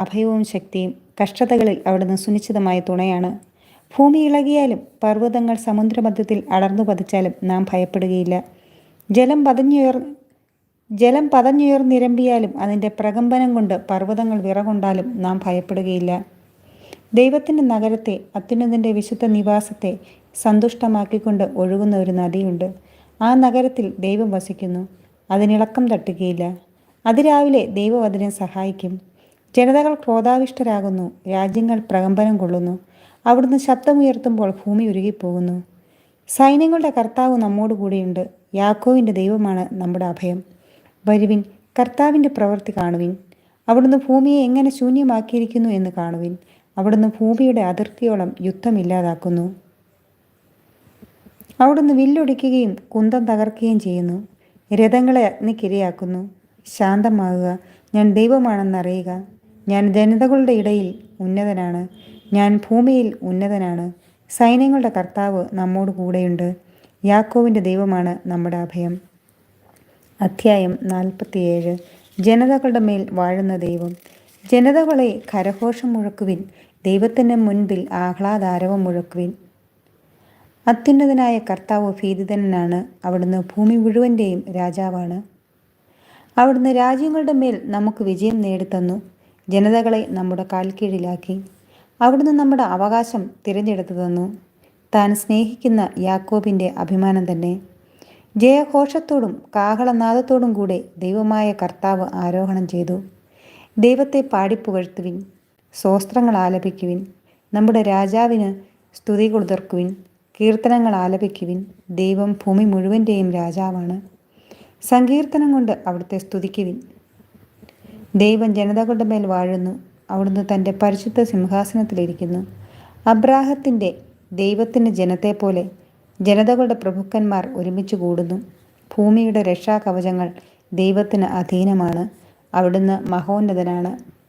അഭയവും ശക്തിയും കഷ്ടതകളിൽ അവിടുന്ന് സുനിശ്ചിതമായ തുണയാണ്. ഭൂമി ഇളകിയാലും പർവതങ്ങൾ സമുദ്രമധ്യത്തിൽ അടർന്നു പതിച്ചാലും നാം ഭയപ്പെടുകയില്ല. ജലം പതഞ്ഞുയർ ജലം പതഞ്ഞുയർന്നിരമ്പിയാലും അതിന്റെ പ്രകമ്പനം കൊണ്ട് പർവതങ്ങൾ വിറകൊണ്ടാലും നാം ഭയപ്പെടുകയില്ല. ദൈവത്തിന്റെ നഗരത്തെ അത്യുന്നതിന്റെ വിശുദ്ധ നിവാസത്തെ സന്തുഷ്ടമാക്കിക്കൊണ്ട് ഒഴുകുന്ന ഒരു നദിയുണ്ട്. ആ നഗരത്തിൽ ദൈവം വസിക്കുന്നു. അതിനിളക്കം തട്ടുകയില്ല. അതിരാവിലെ ദൈവം അതിനെ സഹായിക്കും. ജനതകൾ ക്രോധാവിഷ്ടരാകുന്നു രാജ്യങ്ങൾ പ്രകമ്പനം കൊള്ളുന്നു. അവിടുന്ന് ശബ്ദമുയർത്തുമ്പോൾ ഭൂമി ഉരുകിപ്പോകുന്നു. സൈന്യങ്ങളുടെ കർത്താവ് നമ്മോട് കൂടെയുണ്ട്. യാക്കോവിന്റെ ദൈവമാണ് നമ്മുടെ അഭയം. വരുവിൻ കർത്താവിന്റെ പ്രവൃത്തി കാണുവിൻ. അവിടുന്ന് ഭൂമിയെ എങ്ങനെ ശൂന്യമാക്കിയിരിക്കുന്നു എന്ന് കാണുവിൻ. അവിടുന്ന് ഭൂമിയുടെ അതിർത്തിയോളം യുദ്ധമില്ലാതാക്കുന്നു അവിടുന്ന് വില്ലൊടിക്കുകയും കുന്തം തകർക്കുകയും ചെയ്യുന്നു. രഥങ്ങളെ അഗ്നിക്കിരയാക്കുന്നു. ശാന്തമാകുക. ഞാൻ ദൈവമാണെന്നറിയുക ഞാൻ ജനതകളുടെ ഇടയിൽ ഉന്നതനാണ്. ഞാൻ ഭൂമിയിൽ ഉന്നതനാണ്. സൈന്യങ്ങളുടെ കർത്താവ് നമ്മോട് കൂടെയുണ്ട്. യാക്കോവിന്റെ ദൈവമാണ് നമ്മുടെ അഭയം. അധ്യായം നാൽപ്പത്തിയേഴ്. ജനതകളുടെ മേൽ വാഴുന്ന ദൈവം. ജനതകളെ കരഘോഷം മുഴക്കുവിൻ. ദൈവത്തിന്റെ മുൻപിൽ ആഹ്ലാദാരവം മുഴക്കുവിൻ. അത്യുന്നതനായ കർത്താവ് ഭീതിതനാണ്. അവിടുന്ന് ഭൂമി മുഴുവന്റെയും രാജാവാണ്. അവിടുന്ന് രാജ്യങ്ങളുടെ മേൽ നമുക്ക് വിജയം നേടിത്തന്നു. ജനതകളെ നമ്മുടെ കാൽക്കീഴിലാക്കി. അവിടുന്ന് നമ്മുടെ അവകാശം തിരഞ്ഞെടുത്തു തന്നു താൻ സ്നേഹിക്കുന്ന യാക്കോബിന്റെ അഭിമാനം തന്നെ. ജയഘോഷത്തോടും കാഹളനാദത്തോടും കൂടെ ദൈവമായ കർത്താവ് ആരോഹണം ചെയ്തു. ദൈവത്തെ പാടിപ്പുകഴ്ത്തുവിൻ സ്വസ്ത്രങ്ങൾ ആലപിക്കുവിൻ നമ്മുടെ രാജാവിന് സ്തുതി കൊടുതർക്കുവിൻ കീർത്തനങ്ങൾ ആലപിക്കുവിൻ ദൈവം ഭൂമി മുഴുവന്റെയും രാജാവാണ്. സങ്കീർത്തനം കൊണ്ട് അവിടുത്തെ സ്തുതിക്കുവിൻ. ദൈവം ജനതകളുടെ മേൽ വാഴുന്നു. അവിടുന്ന് തന്റെ പരിശുദ്ധ സിംഹാസനത്തിലിരിക്കുന്നു. അബ്രാഹത്തിന്റെ ദൈവത്തിന്റെ ജനത്തെ പോലെ ജനതകളുടെ പ്രഭുക്കന്മാർ ഒരുമിച്ച് കൂടുന്നു. ഭൂമിയുടെ രക്ഷാകവചങ്ങൾ ദൈവത്തിന് അധീനമാണ്. അവിടുന്ന് മഹോന്നതനാണ്.